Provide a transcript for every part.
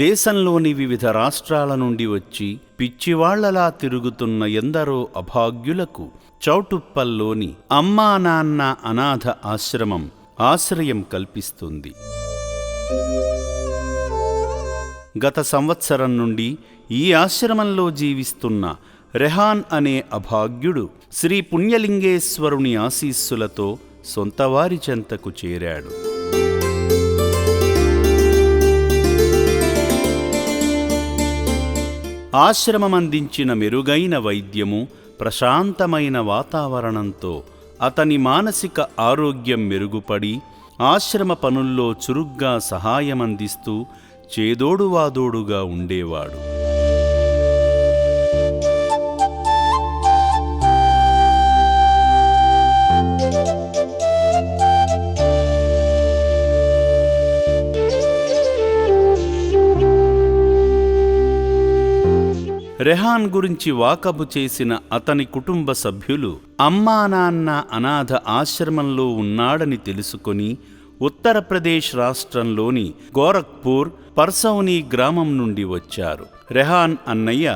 దేశంలోని వివిధ రాష్ట్రాల నుండి వచ్చి పిచ్చివాళ్ళలా తిరుగుతున్న ఎందరో అభాగ్యులకు చౌటుప్పల్లోని అమ్మా నాన్న అనాథ ఆశ్రమం ఆశ్రయం కల్పిస్తుంది. గత సంవత్సరం నుండి ఈ ఆశ్రమంలో జీవిస్తున్న రెహాన్ అనే అభాగ్యుడు శ్రీ పుణ్యలింగేశ్వరుని ఆశీస్సులతో సొంతవారి చెంతకు చేరాడు. ఆశ్రమమందించిన మెరుగైన వైద్యము ప్రశాంతమైన వాతావరణంతో అతని మానసిక ఆరోగ్యం మెరుగుపడి ఆశ్రమ పనుల్లో చురుగ్గా సహాయమందిస్తూ చేదోడువాదోడుగా ఉండేవాడు. రెహాన్ గురించి వాకబు చేసిన అతని కుటుంబ సభ్యులు అమ్మా నాన్న అనాథ ఆశ్రమంలో ఉన్నాడని తెలుసుకొని ఉత్తరప్రదేశ్ రాష్ట్రంలోని గోరఖ్పూర్ పర్సౌని గ్రామం నుండి వచ్చారు. రెహాన్ అన్నయ్య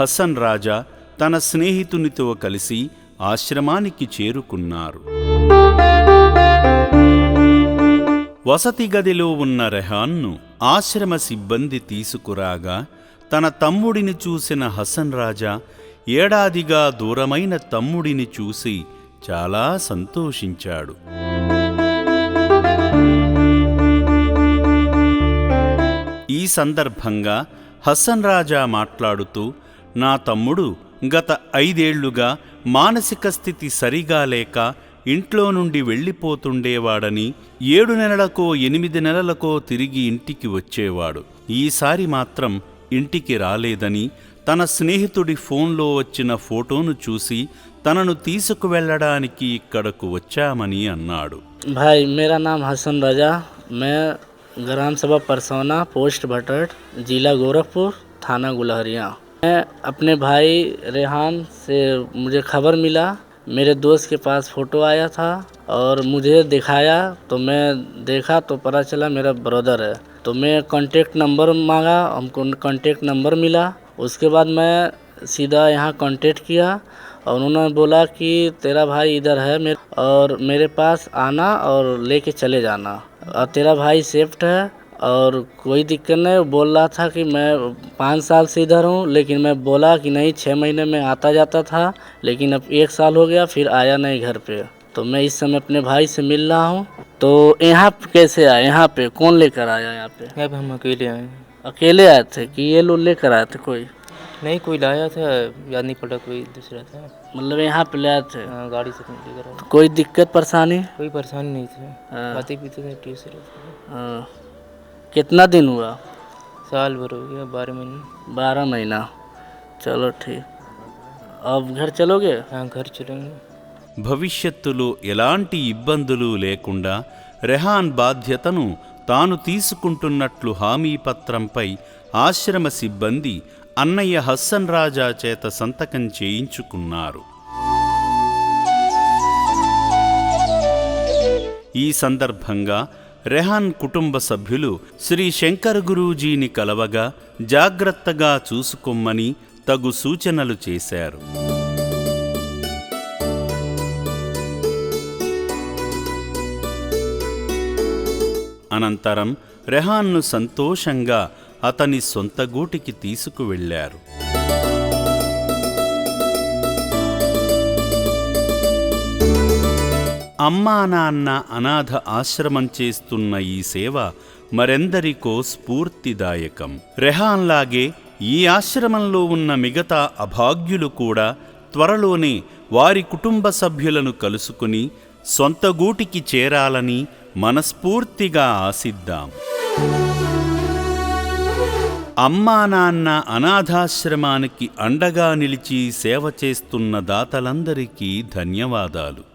హసన్ రాజా తన స్నేహితునితో కలిసి ఆశ్రమానికి చేరుకున్నారు. వసతి గదిలో ఉన్న రెహాన్ను ఆశ్రమ సిబ్బంది తీసుకురాగా తన తమ్ముడిని చూసిన హసన్ రాజా ఏడాదిగా దూరమైన తమ్ముడిని చూసి చాలా సంతోషించాడు. ఈ సందర్భంగా హసన్ రాజా మాట్లాడుతూ నా తమ్ముడు గత ఐదేళ్ళుగా మానసిక స్థితి సరిగా లేక ఇంట్లో నుండి వెళ్ళిపోతుండేవాడని ఏడు నెలలకో ఎనిమిది నెలలకో తిరిగి ఇంటికి వచ్చేవాడు. ఈసారి మాత్రం ఇంటికి రాలేదని తన స్నేహితుడి ఫోన్లో వచ్చిన ఫోటోను చూసి తనను తీసుకువెళ్ళడానికి ఇక్కడకు వచ్చామని అన్నాడు भाई मेरा नाम हसन रजा मैं ग्राम सभा परसौना पोस्ट भटट जिला गोरखपुर थाना गुलहरिया मैं अपने भाई रेहान से मुझे खबर मिला मेरे दोस्त के पास फ़ोटो आया था और मुझे दिखाया तो मैं देखा तो पता चला मेरा ब्रदर है तो मैं कांटेक्ट नंबर मांगा, हमको कांटेक्ट नंबर मिला। उसके बाद मैं सीधा यहाँ कांटेक्ट किया और उन्होंने बोला कि तेरा भाई इधर है मेरे और मेरे पास आना और लेके चले जाना। और तेरा भाई सेफ्ट है और कोई दिक्कत नहीं बोल रहा था कि मैं पाँच साल से इधर हूँ, लेकिन मैं बोला कि नहीं छः महीने में आता जाता था, लेकिन अब एक साल हो गया, फिर आया नहीं घर पे। तो मैं इस समय अपने भाई से मिल रहा हूँ। तो यहाँ कैसे आए? यहाँ पे कौन लेकर आया यहाँ पे? यहाँ पे हम अकेले आए हैं। अकेले आए थे कि ये लोग लेकर आए थे कोई? नहीं कोई लाया था याद नहीं पड़ा कोई दूसरा था। मतलब यहाँ पे ले आए थे? हाँ, गाड़ी से लेकर आए कोई दिक्कत परेशानी? कोई परेशानी नहीं थी। हाँ। खाते पीते थे ठीक से हाँ। कितना दिन हुआ? साल भर हो गया बारह महीने। बारह महीना। चलो ठीक। अब घर चलोगे? हाँ घर चलेंगे। భవిష్యత్తులో ఎలాంటి ఇబ్బందులు లేకుండా రెహాన్ బాధ్యతను తాను తీసుకుంటున్నట్లు హామీ పత్రంపై ఆశ్రమ సిబ్బంది అన్నయ్య హస్సన్ రాజా చేత సంతకం చేయించుకున్నారు. ఈ సందర్భంగా రెహాన్ కుటుంబ సభ్యులు శ్రీ శంకర్ గురూజీని కలవగా జాగ్రత్తగా చూసుకోమ్మని తగు సూచనలు చేశారు. అనంతరం రెహాన్ను సంతోషంగా అతని సొంత గూటికి తీసుకువెళ్ళారు అమ్మా నాన్న అనాథ ఆశ్రమం చేస్తున్న ఈ సేవ మరెందరికో స్ఫూర్తిదాయకం. రెహాన్లాగే ఈ ఆశ్రమంలో ఉన్న మిగతా అభాగ్యులు కూడా త్వరలోనే వారి కుటుంబ సభ్యులను కలుసుకుని సొంత గూటికి చేరాలని మనస్ఫూర్తిగా ఆశిద్దాం. అమ్మా నాన్న అనాథాశ్రమానికి అండగా నిలిచి సేవ చేస్తున్న దాతలందరికీ ధన్యవాదాలు.